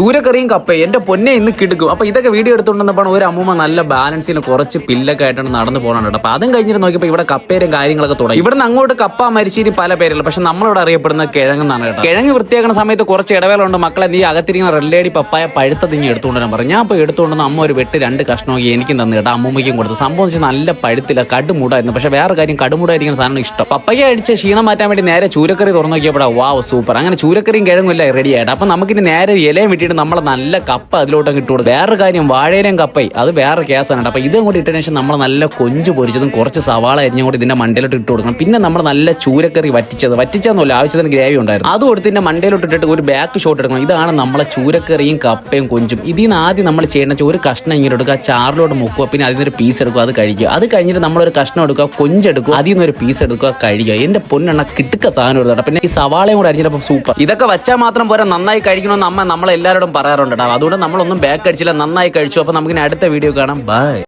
ചൂരക്കറിയും കപ്പയും. എന്റെ പൊന്നെ ഇന്ന് കിടക്കും. അപ്പൊ ഇതൊക്കെ വീഡിയോ എടുത്തുകൊണ്ടിരുന്നപ്പോൾ ഒരു അമ്മൂമ്മ നല്ല ബാലൻസിന് കുറച്ച് പില്ലൊക്കെ ആയിട്ടാണ് നടന്നു പോകണം അപ്പൊ അതും കഴിഞ്ഞിട്ട് നോക്കിയപ്പോൾ ഇവിടെ കപ്പേരും കാര്യങ്ങളൊക്കെ തുടങ്ങി. ഇവിടെ നിന്ന് അങ്ങോട്ട് കപ്പ മരിച്ചിരി പല പേരുള്ള പക്ഷെ നമ്മളിവിടെ അറിയപ്പെടുന്ന കിഴങ്ങെന്നാണ് കേട്ടോ. കിഴങ്ങ് വൃത്തിയാക്കുന്ന സമയത്ത് കുറച്ച് ഇടവേള ഉണ്ട് മക്കളെ നീ അകത്തിരിക്കുന്ന റെല്ലേടി പപ്പായ പഴുത്തത് തിങ്ങി എടുത്തുകൊണ്ടിരാൻ പറഞ്ഞു ഞാൻ അപ്പോൾ എടുത്തുകൊണ്ടിരുന്ന അമ്മ ഒരു വെട്ട് രണ്ട് കഷ്ണമൊക്കെ എനിക്കും തന്നു കേട്ടോ അമ്മൂമ്മയ്ക്കും കൊടുത്തു. സംഭവം വെച്ചാൽ നല്ല പഴുത്തില്ല കടുമൂടായിരുന്നു. പക്ഷെ വേറെ കാര്യം കടുമൂടായിരിക്കുന്ന സാധനം ഇഷ്ടം. പപ്പയ്ക്ക് അടിച്ച് ക്ഷീണം മാറ്റാൻ വേണ്ടി നേരെ ചൂരക്കറി തുറന്നു നോക്കിയപ്പോഴാണ് വാവ് സൂപ്പർ. അങ്ങനെ ചൂരക്കറിയും കിഴങ്ങും ഇല്ല റെഡി ആയിട്ട് അപ്പൊ നമുക്കിനി നേരെ ഇലയും വിട്ടിട്ട് നമ്മളെ നല്ല കപ്പ അതിലോട്ട് അങ്ങ് കൊടുക്കും. വേറെ കാര്യം വാഴയിലും കപ്പൈ അത് വേറെ കേസാണ് കേട്ടോ. അപ്പൊ ഇതും കൂടി ഇട്ടതിന് ശേഷം നമ്മൾ നല്ല കൊഞ്ച് പൊരിച്ചതും കുറച്ച് സവാള അരിഞ്ഞും കൂടി ഇതിന്റെ മണ്ടയിലോട്ട് ഇട്ട് കൊടുക്കണം. പിന്നെ നമ്മൾ നല്ല ചൂരക്കറി വറ്റിച്ചത്. വറ്റിച്ചെന്നല്ല ആവശ്യത്തിന് ഗ്രേവി ഉണ്ടായിരുന്നു. അത് കൊടുത്ത് ഇതിന്റെ മണ്ടയിലോട്ട് ഇട്ടിട്ട് ഒരു ബാക്ക് ഷോട്ട് എടുക്കണം. ഇതാണ് നമ്മളെ ചൂരക്കറിയും കപ്പയും കൊഞ്ചും. ഇതിൽ നിന്ന് ആദ്യം നമ്മൾ ചെയ്യേണ്ട ഒരു കഷ്ണം ഇങ്ങനെ എടുക്കുക ചാറിലോട്ട് മുക്കുക പിന്നെ അതിൽ നിന്നൊരു പീസ് എടുക്കുക അത് കഴിക്കുക. അത് കഴിഞ്ഞിട്ട് നമ്മളൊരു കഷ്ണം എടുക്കുക കൊഞ്ചെടുക്കുക അതിൽ നിന്നൊരു പീസ് എടുക്കുക കഴിക്കുക. എന്റെ പൊന്നെണ്ണ കിട്ടുക സാധനം എടുത്തോട്ടെ പിന്നെ ഈ സവാളയും കൂടെ അരിഞ്ഞപ്പോൾ സൂപ്പർ ഇതൊക്കെ വെച്ചാൽ മാത്രം പോരാ നന്നായി കഴിക്കണമെന്ന് അമ്മ നമ്മളെല്ലാവരോടും പറയാറുണ്ട്. കേട്ടോ അതുകൊണ്ട് നമ്മളൊന്നും ബാക്ക് അടിച്ചില്ല. നന്നായി കഴിച്ചു. അപ്പോൾ നമുക്കിനി അടുത്ത വീഡിയോ കാണാം. ബൈ